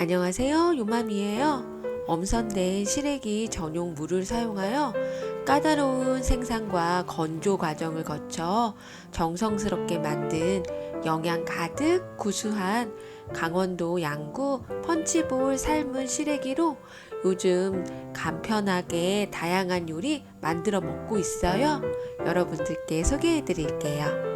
안녕하세요. 요맘이에요. 엄선된 시래기 전용 물을 사용하여 까다로운 생산과 건조 과정을 거쳐 정성스럽게 만든 영양 가득 구수한 강원도 양구 펀치볼 삶은 시래기로 요즘 간편하게 다양한 요리 만들어 먹고 있어요. 여러분들께 소개해 드릴게요.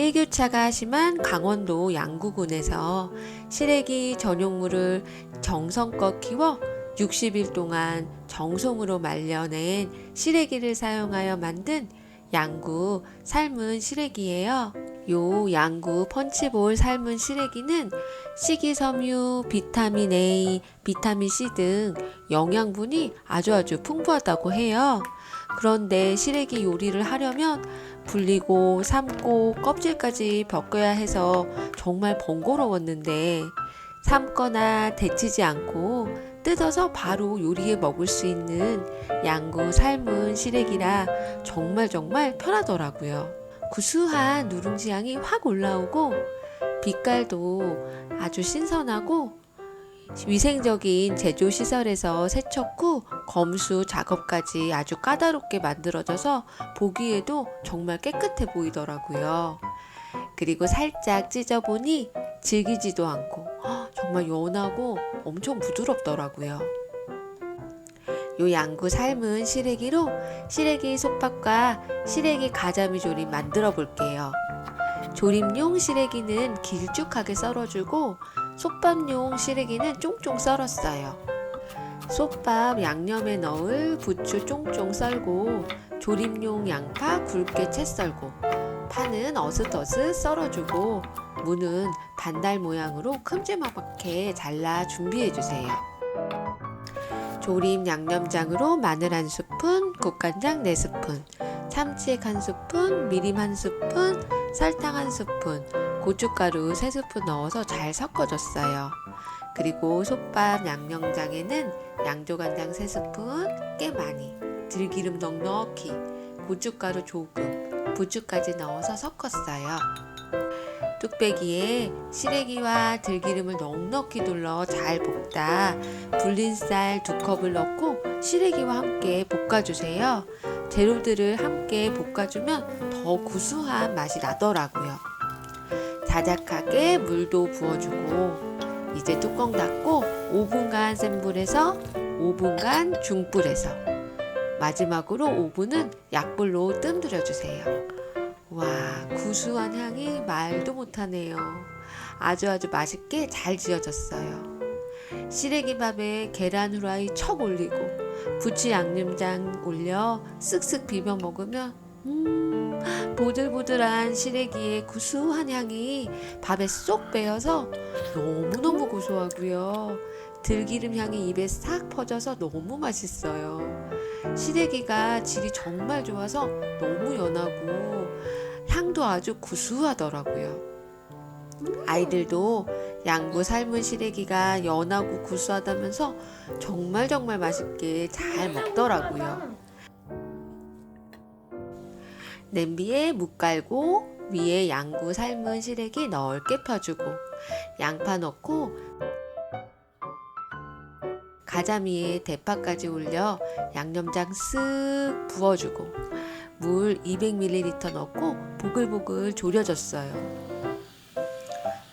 일교차가 심한 강원도 양구군에서 시래기 전용물을 정성껏 키워 60일 동안 정성으로 말려낸 시래기를 사용하여 만든 양구 삶은 시래기예요. 요 양구 펀치볼 삶은 시래기는 식이섬유, 비타민 A, 비타민 C 등 영양분이 아주 아주 풍부하다고 해요. 그런데 시래기 요리를 하려면 불리고 삶고 껍질까지 벗겨야 해서 정말 번거로웠는데 삶거나 데치지 않고 뜯어서 바로 요리에 먹을 수 있는 양구 삶은 시래기라 정말 정말 편하더라고요. 구수한 누룽지 향이 확 올라오고 빛깔도 아주 신선하고 위생적인 제조 시설에서 세척 후 검수 작업까지 아주 까다롭게 만들어져서 보기에도 정말 깨끗해 보이더라고요. 그리고 살짝 찢어보니 질기지도 않고 헉, 정말 연하고 엄청 부드럽더라고요. 요 양구 삶은 시래기로 시래기 솥밥과 시래기 가자미 조림 만들어 볼게요. 조림용 시래기는 길쭉하게 썰어주고 솥밥용 시래기는 쫑쫑 썰었어요. 솥밥 양념에 넣을 부추 쫑쫑 썰고 조림용 양파 굵게 채 썰고 파는 어슷어슷 썰어주고 무는 반달 모양으로 큼지막하게 잘라 준비해 주세요. 조림 양념장으로 마늘 한 스푼, 국간장 네 스푼, 참치액 한 스푼, 미림 한 스푼, 설탕 한 스푼, 고춧가루 세 스푼 넣어서 잘 섞어줬어요. 그리고 솥밥 양념장에는 양조간장 세 스푼, 꽤 많이, 들기름 넉넉히, 고춧가루 조금, 부추까지 넣어서 섞었어요. 뚝배기에 시래기와 들기름을 넉넉히 둘러 잘 볶다 불린 쌀 두 컵을 넣고 시래기와 함께 볶아주세요. 재료들을 함께 볶아주면 더 구수한 맛이 나더라고요. 자작하게 물도 부어주고 이제 뚜껑 닫고 5분간 센 불에서 5분간 중불에서 마지막으로 5분은 약불로 뜸들여 주세요. 와, 구수한 향이 말도 못하네요. 아주 아주 맛있게 잘 지어졌어요. 시래기밥에 계란 후라이 척 올리고 부추 양념장 올려 쓱쓱 비벼 먹으면 음, 보들보들한 시래기의 구수한 향이 밥에 쏙 배어서 너무너무 고소하고요. 들기름 향이 입에 싹 퍼져서 너무 맛있어요. 시래기가 질이 정말 좋아서 너무 연하고 향도 아주 구수하더라고요. 아이들도 양구 삶은 시래기가 연하고 구수하다면서 정말 정말 맛있게 잘 먹더라고요. 냄비에 묵 깔고 위에 양구 삶은 시래기 넓게 펴주고 양파 넣고 가자미에 대파까지 올려 양념장 쓱 부어주고 물 200ml 넣고 보글보글 졸여줬어요.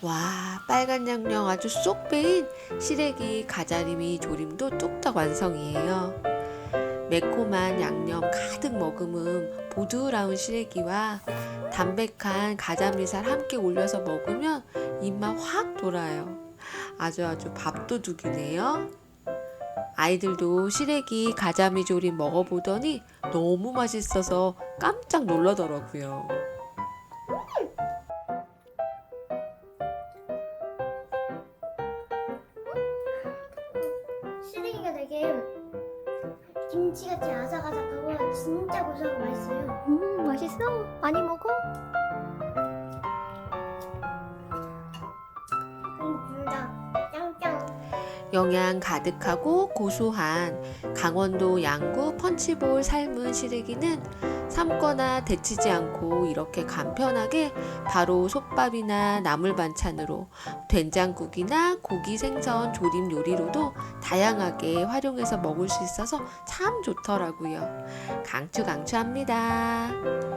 와 빨간 양념 아주 쏙 빼인 시래기 가자미 조림도 뚝딱 완성이에요. 매콤한 양념 가득 머금은 보드라운 시래기와 담백한 가자미살 함께 올려서 먹으면 입맛 확 돌아요. 아주 아주 밥도둑이네요. 아이들도 시래기 가자미 조림 먹어보더니 너무 맛있어서 깜짝 놀라더라고요. 시래기가 되게 김치같이 아삭아삭하고 진짜 고소하고 맛있어요. 음 맛있어? 많이 먹어? 그럼 둘다 짱짱. 영양 가득하고 고소한 강원도 양구 펀치볼 삶은 시래기는 삶거나 데치지 않고 이렇게 간편하게 바로 솥밥이나 나물 반찬으로 된장국이나 고기 생선 조림 요리로도 다양하게 활용해서 먹을 수 있어서 참 좋더라고요. 강추 강추합니다.